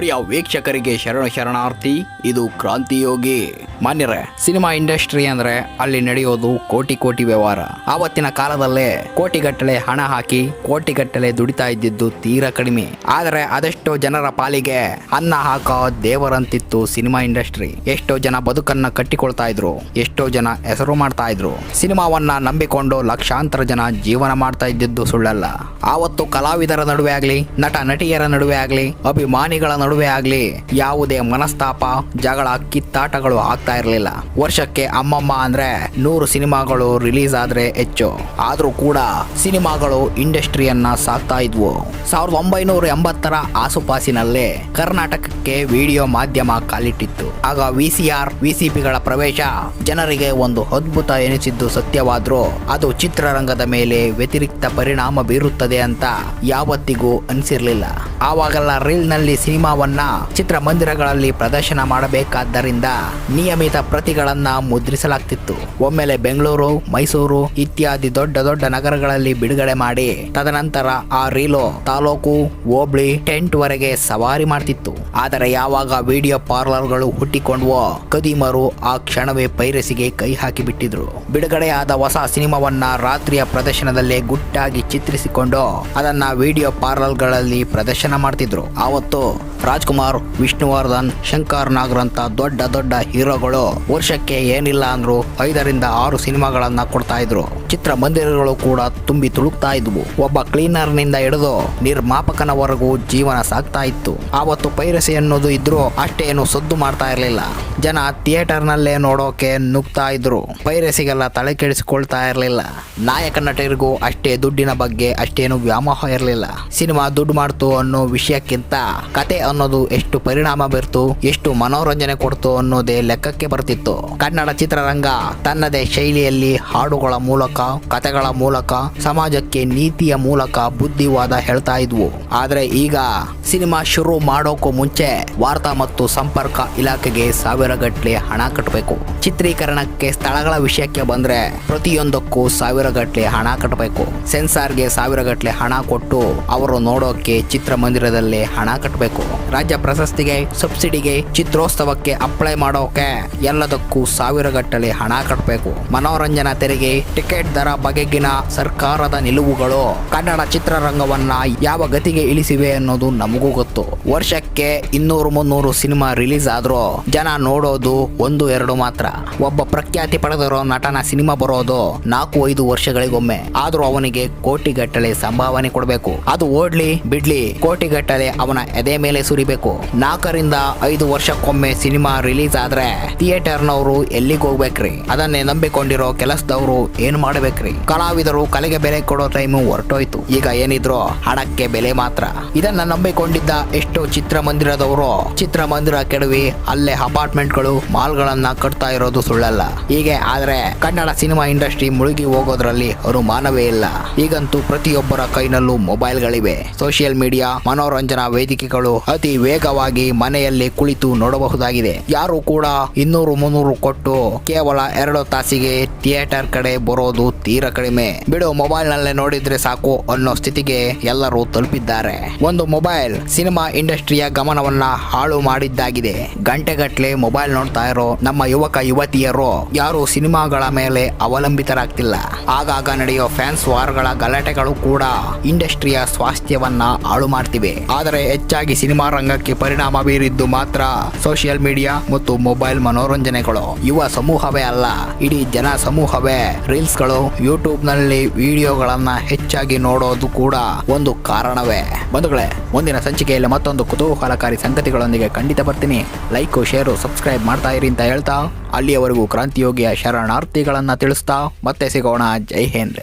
ಪ್ರಿಯ ವೀಕ್ಷಕರಿಗೆ ಶರಣ ಶರಣಾರ್ಥಿ, ಇದು ಕ್ರಾಂತಿಯೋಗಿ ಮಾನ್ಯರೇ, ಸಿನಿಮಾ ಇಂಡಸ್ಟ್ರಿ ಅಂದ್ರೆ ಅಲ್ಲಿ ನಡೆಯೋದು ಕೋಟಿ ಕೋಟಿ ವ್ಯವಹಾರ. ಆವತ್ತಿನ ಕಾಲದಲ್ಲೇ ಕೋಟಿಗಟ್ಟಲೆ ಹಣ ಹಾಕಿ ಕೋಟಿಗಟ್ಟಲೆ ದುಡಿತಾ ಇದ್ದಿದ್ದು ತೀರಾ ಕಡಿಮೆ. ಆದರೆ ಅದೆಷ್ಟೋ ಜನರ ಪಾಲಿಗೆ ಅನ್ನ ಹಾಕೋ ದೇವರಂತಿತ್ತು ಸಿನಿಮಾ ಇಂಡಸ್ಟ್ರಿ. ಎಷ್ಟೋ ಜನ ಬದುಕನ್ನ ಕಟ್ಟಿಕೊಳ್ತಾ ಇದ್ರು, ಎಷ್ಟೋ ಜನ ಹೆಸರು ಮಾಡ್ತಾ ಇದ್ರು. ಸಿನಿಮಾವನ್ನ ನಂಬಿಕೊಂಡು ಲಕ್ಷಾಂತರ ಜನ ಜೀವನ ಮಾಡ್ತಾ ಇದ್ದಿದ್ದು ಸುಳ್ಳಲ್ಲ. ಆವತ್ತು ಕಲಾವಿದರ ನಡುವೆ ಆಗ್ಲಿ ನಟ ನಟಿಯರ ನಡುವೆ ಆಗ್ಲಿ, ಅಭಿಮಾನಿಗಳ ಆಗ್ಲಿ, ಯಾವುದೇ ಮನಸ್ತಾಪ, ಜಗಳ, ಕಿತ್ತಾಟಗಳು ಆಗ್ತಾ ಇರಲಿಲ್ಲ. ವರ್ಷಕ್ಕೆ ಅಮ್ಮಮ್ಮ ಅಂದ್ರೆ ನೂರು ಸಿನಿಮಾಗಳು ರಿಲೀಸ್ ಆದ್ರೆ ಹೆಚ್ಚು. ಆದ್ರೂ ಕೂಡ ಸಿನಿಮಾಗಳು ಇಂಡಸ್ಟ್ರಿಯನ್ನ ಸಾಕ್ತಾ ಇದ್ವು. ಸಾವಿರದ ಒಂಬೈನೂರ ಎಂಬತ್ತರ ಆಸುಪಾಸಿನಲ್ಲೇ ಕರ್ನಾಟಕಕ್ಕೆ ವಿಡಿಯೋ ಮಾಧ್ಯಮ ಕಾಲಿಟ್ಟಿತ್ತು. ಆಗ ವಿ ಸಿ ಆರ್ ವಿಸಿಪಿಗಳ ಪ್ರವೇಶ ಜನರಿಗೆ ಒಂದು ಅದ್ಭುತ ಎನಿಸಿದ್ದು ಸತ್ಯವಾದ್ರೂ ಅದು ಚಿತ್ರರಂಗದ ಮೇಲೆ ವ್ಯತಿರಿಕ್ತ ಪರಿಣಾಮ ಬೀರುತ್ತದೆ ಅಂತ ಯಾವತ್ತಿಗೂ ಅನಿಸಿರ್ಲಿಲ್ಲ. ಆವಾಗೆಲ್ಲ ರೀಲ್ನಲ್ಲಿ ಸಿನಿಮಾವನ್ನ ಚಿತ್ರಮಂದಿರಗಳಲ್ಲಿ ಪ್ರದರ್ಶನ ಮಾಡಬೇಕಾದ್ದರಿಂದ ನಿಯಮಿತ ಪ್ರತಿಗಳನ್ನ ಮುದ್ರಿಸಲಾಗ್ತಿತ್ತು. ಒಮ್ಮೆಲೆ ಬೆಂಗಳೂರು, ಮೈಸೂರು ಇತ್ಯಾದಿ ದೊಡ್ಡ ದೊಡ್ಡ ನಗರಗಳಲ್ಲಿ ಬಿಡುಗಡೆ ಮಾಡಿ ತದನಂತರ ಆ ರೀಲೋ ತಾಲೂಕು, ಹೋಬಳಿ, ಟೆಂಟ್ ವರೆಗೆ ಸವಾರಿ ಮಾಡ್ತಿತ್ತು. ಆದರೆ ಯಾವಾಗ ವಿಡಿಯೋ ಪಾರ್ಲರ್ಗಳು ಹುಟ್ಟಿಕೊಂಡ್ವೋ, ಕದೀಮರು ಆ ಕ್ಷಣವೇ ಪೈರಸಿಗೆ ಕೈ ಹಾಕಿಬಿಟ್ಟಿದ್ರು. ಬಿಡುಗಡೆಯಾದ ಹೊಸ ಸಿನಿಮಾವನ್ನ ರಾತ್ರಿಯ ಪ್ರದರ್ಶನದಲ್ಲೇ ಗುಟ್ಟಾಗಿ ಚಿತ್ರಿಸಿಕೊಂಡು ಅದನ್ನ ವಿಡಿಯೋ ಪಾರ್ಲರ್ಗಳಲ್ಲಿ ಪ್ರದರ್ಶನ ಮಾಡ್ತಿದ್ರು. ಆವತ್ತು ರಾಜ್ಕುಮಾರ್, ವಿಷ್ಣುವರ್ಧನ್, ಶಂಕರ್ ನಾಗ್ರಂತ ದೊಡ್ಡ ದೊಡ್ಡ ಹೀರೋಗಳು. ವರ್ಷಕ್ಕೆ ಏನಿಲ್ಲ ಅಂದ್ರು ಐದರಿಂದ ಆರು ಸಿನಿಮಾಗಳನ್ನ ಕೊಡ್ತಾ ಇದ್ರು. ಚಿತ್ರಮಂದಿರಗಳು ಕೂಡ ತುಂಬಿ ತುಳುಕ್ತಾ ಇದ್ವು. ಒಬ್ಬ ಕ್ಲೀನರ್ನಿಂದ ಹಿಡಿದು ನಿರ್ಮಾಪಕನವರೆಗೂ ಜೀವನ ಸಾಕ್ತಾ ಇತ್ತು. ಆವತ್ತು ಪೈರಸಿ ಅನ್ನೋದು ಇದ್ರು ಅಷ್ಟೇನು ಸದ್ದು ಮಾಡ್ತಾ ಇರಲಿಲ್ಲ. ಜನ ಥಿಯೇಟರ್ ನಲ್ಲೇ ನೋಡೋಕೆ ನುಗ್ತಾ ಇದ್ರು. ಪೈರಸಿಗೆಲ್ಲ ತಲೆ ಕೆಡಿಸಿಕೊಳ್ತಾ ಇರಲಿಲ್ಲ. ನಾಯಕ ನಟರಿಗೂ ಅಷ್ಟೇ ದುಡ್ಡಿನ ಬಗ್ಗೆ ಅಷ್ಟೇನು ವ್ಯಾಮೋಹ ಇರಲಿಲ್ಲ. ಸಿನಿಮಾ ದುಡ್ಡು ಮಾಡ್ತು ಅನ್ನೋ ವಿಷಯಕ್ಕಿಂತ ಕತೆ ಅನ್ನೋದು ಎಷ್ಟು ಪರಿಣಾಮ ಬೀರ್ತು, ಎಷ್ಟು ಮನೋರಂಜನೆ ಕೊಡ್ತು ಅನ್ನೋದೇ ಲೆಕ್ಕಕ್ಕೆ ಬರ್ತಿತ್ತು. ಕನ್ನಡ ಚಿತ್ರರಂಗ ತನ್ನದೇ ಶೈಲಿಯಲ್ಲಿ ಹಾಡುಗಳ ಮೂಲಕ, ಕಥೆಗಳ ಮೂಲಕ, ಸಮಾಜಕ್ಕೆ ನೀತಿಯ ಮೂಲಕ ಬುದ್ಧಿವಾದ ಹೇಳ್ತಾ ಇದ್ವು. ಆದ್ರೆ ಈಗ ಸಿನಿಮಾ ಶುರು ಮಾಡೋಕ್ಕೂ ಮುಂಚೆ ವಾರ್ತಾ ಮತ್ತು ಸಂಪರ್ಕ ಇಲಾಖೆಗೆ ಸಾವಿರ ಗಟ್ಲೆ ಹಣ ಕಟ್ಟಬೇಕು ಚಿತ್ರೀಕರಣಕ್ಕೆ ಸ್ಥಳಗಳ ವಿಷಯಕ್ಕೆ ಬಂದ್ರೆ ಪ್ರತಿಯೊಂದಕ್ಕೂ ಸಾವಿರ ಗಟ್ಲೆ ಹಣ ಕಟ್ಟಬೇಕು ಸೆನ್ಸಾರ್ಗೆ ಸಾವಿರ ಗಟ್ಲೆ ಹಣ ಕೊಟ್ಟು ಅವರು ನೋಡೋಕೆ ಚಿತ್ರಮಂದಿರದಲ್ಲೇ ಹಣ ಕಟ್ಟಬೇಕು ರಾಜ್ಯ ಪ್ರಶಸ್ತಿಗೆ, ಸಬ್ಸಿಡಿಗೆ, ಚಿತ್ರೋತ್ಸವಕ್ಕೆ ಅಪ್ಲೈ ಮಾಡೋಕೆ ಎಲ್ಲದಕ್ಕೂ ಸಾವಿರ ಗಟ್ಟಲೆ ಹಣ ಕಟ್ಟಬೇಕು ಮನೋರಂಜನಾ ತೆರಿಗೆ, ಟಿಕೆಟ್ ದರ ಬಗೆಗಿನ ಸರ್ಕಾರದ ನಿಲುವುಗಳು, ಕನ್ನಡ ಚಿತ್ರರಂಗವನ್ನ ಯಾವ ಗತಿಗೆ ಇಳಿಸಿವೆ ಅನ್ನೋದು ನಮಗೂ ಗೊತ್ತು. ವರ್ಷಕ್ಕೆ ಇನ್ನೂರು ಮುನ್ನೂರು ಸಿನಿಮಾ ರಿಲೀಸ್ ಆದ್ರೂ ಜನ ನೋಡೋದು ಒಂದು, ಎರಡು ಮಾತ್ರ. ಒಬ್ಬ ಪ್ರಖ್ಯಾತಿ ಪಡೆದಿರೋ ನಟನ ಸಿನಿಮಾ ಬರೋದು ನಾಲ್ಕು, ಐದು ವರ್ಷಗಳಿಗೊಮ್ಮೆ. ಆದ್ರೂ ಅವನಿಗೆ ಕೋಟಿಗಟ್ಟಲೆ ಸಂಭಾವನೆ ಕೊಡಬೇಕು. ಅದು ಓಡ್ಲಿ, ಬಿಡ್ಲಿ, ಕೋಟಿಗಟ್ಟಲೆ ಅವನ ಎದೆ ಮೇಲೆ ಸುರಿಬೇಕು. ನಾಲ್ಕರಿಂದ ಐದು ವರ್ಷಕ್ಕೊಮ್ಮೆ ಸಿನಿಮಾ ರಿಲೀಸ್ ಆದ್ರೆ ಥಿಯೇಟರ್ನವರು ಎಲ್ಲಿಗೆ ಹೋಗ್ಬೇಕ್ರಿ? ಅದನ್ನೇ ನಂಬಿಕೊಂಡಿರೋ ಕೆಲಸದವರು ಏನ್ ಮಾಡ್ಬೇಕ್ರಿ? ಕಲಾವಿದರು ಕಲೆಗೆ ಬೆಲೆ ಕೊಡೋ ಟೈಮು ಹೊರಟೋಯ್ತು. ಈಗ ಏನಿದ್ರು ಹಣಕ್ಕೆ ಬೆಲೆ ಮಾತ್ರ. ಇದನ್ನ ನಂಬಿಕೊಂಡಿದ್ದ ಎಷ್ಟೋ ಚಿತ್ರಮಂದಿರದವರು ಚಿತ್ರಮಂದಿರ ಕೆಡವಿ ಅಲ್ಲೇ ಅಪಾರ್ಟ್ಮೆಂಟ್ಗಳು ಮಾಲ್ ಗಳನ್ನ ಕಟ್ತಾ ಇರೋದು ಸುಳ್ಳಲ್ಲ. ಹೀಗೆ ಆದ್ರೆ ಕನ್ನಡ ಸಿನಿಮಾ ಇಂಡಸ್ಟ್ರಿ ಮುಳುಗಿ ಹೋಗೋದ್ರಲ್ಲಿ ಅನುಮಾನವೇ ಇಲ್ಲ. ಈಗಂತೂ ಪ್ರತಿಯೊಬ್ಬರ ಕೈನಲ್ಲೂ ಮೊಬೈಲ್ಗಳಿವೆ. ಸೋಷಿಯಲ್ ಮೀಡಿಯಾ, ಮನೋರಂಜನಾ ವೇದಿಕೆಗಳು ಅತಿ ವೇಗವಾಗಿ ಮನೆಯಲ್ಲಿ ಕುಳಿತು ನೋಡಬಹುದಾಗಿದೆ. ಯಾರು ಕೂಡ ಇನ್ನೂರು ಮುನ್ನೂರು ಕೊಟ್ಟು ಕೇವಲ ಎರಡು ತಾಸಿಗೆ ಥಿಯೇಟರ್ ಕಡೆ ಬರೋದು ತೀರಾ ಕಡಿಮೆ. ಬಿಡು ಮೊಬೈಲ್ ನಲ್ಲೇ ನೋಡಿದ್ರೆ ಸಾಕು ಅನ್ನೋ ಸ್ಥಿತಿಗೆ ಎಲ್ಲರೂ ತಲುಪಿದ್ದಾರೆ. ಒಂದು ಮೊಬೈಲ್ ಸಿನಿಮಾ ಇಂಡಸ್ಟ್ರಿಯ ಗಮನವನ್ನ ಹಾಳು ಮಾಡಿದ್ದಾಗಿದೆ. ಗಂಟೆಗಟ್ಲೆ ಮೊಬೈಲ್ ನೋಡ್ತಾ ಇರೋ ನಮ್ಮ ಯುವಕ, ಯುವತಿಯರು ಯಾರು ಸಿನಿಮಾಗಳ ಮೇಲೆ ಅವಲಂಬಿತರಾಗ್ತಿಲ್ಲ. ಆಗಾಗ ನಡೆಯೋ ಫ್ಯಾನ್ಸ್ ವಾರ್ಗಳ ಗಲಾಟೆಗಳು ಕೂಡ ಇಂಡಸ್ಟ್ರಿಯ ಸ್ವಾಸ್ಥ್ಯವನ್ನ ಹಾಳು ಮಾಡ್ತಿವೆ. ಆದರೆ ಹೆಚ್ಚಾಗಿ ಸಿನಿಮಾ ರಂಗಕ್ಕೆ ಪರಿಣಾಮ ಬೀರಿದ್ದು ಮಾತ್ರ. ಸೋಷಿಯಲ್ ಮೀಡಿಯಾ ಮತ್ತು ಮೊಬೈಲ್ ಮನೋರಂಜನೆಗಳು ಯುವ ಸಮೂಹವೇ ಅಲ್ಲ, ಇಡೀ ಜನ ಸಮೂಹವೇ. ರೀಲ್ಸ್ಗಳು ಯೂಟ್ಯೂಬ್ನಲ್ಲಿ ವಿಡಿಯೋಗಳನ್ನ ಹೆಚ್ಚಾಗಿ ನೋಡೋದು ಕೂಡ ಒಂದು ಕಾರಣವೇ. ಬಂಧುಗಳೇ, ಮುಂದಿನ ಸಂಚಿಕೆಯಲ್ಲಿ ಮತ್ತೊಂದು ಕುತೂಹಲಕಾರಿ ಸಂಗತಿಗಳೊಂದಿಗೆ ಖಂಡಿತ ಬರ್ತೀನಿ. ಲೈಕ್, ಶೇರು, ಸಬ್ಸ್ಕ್ರೈಬ್ ಮಾಡ್ತಾ ಇರಿ ಅಂತ ಹೇಳ್ತಾ, ಅಲ್ಲಿಯವರೆಗೂ ಕ್ರಾಂತಿಯೋಗಿಯ ಶರಣಾರ್ಥಿಗಳನ್ನ ತಿಳಿಸ್ತಾ, ಮತ್ತೆ ಸಿಗೋಣ. ಜೈ ಹಿಂದ್.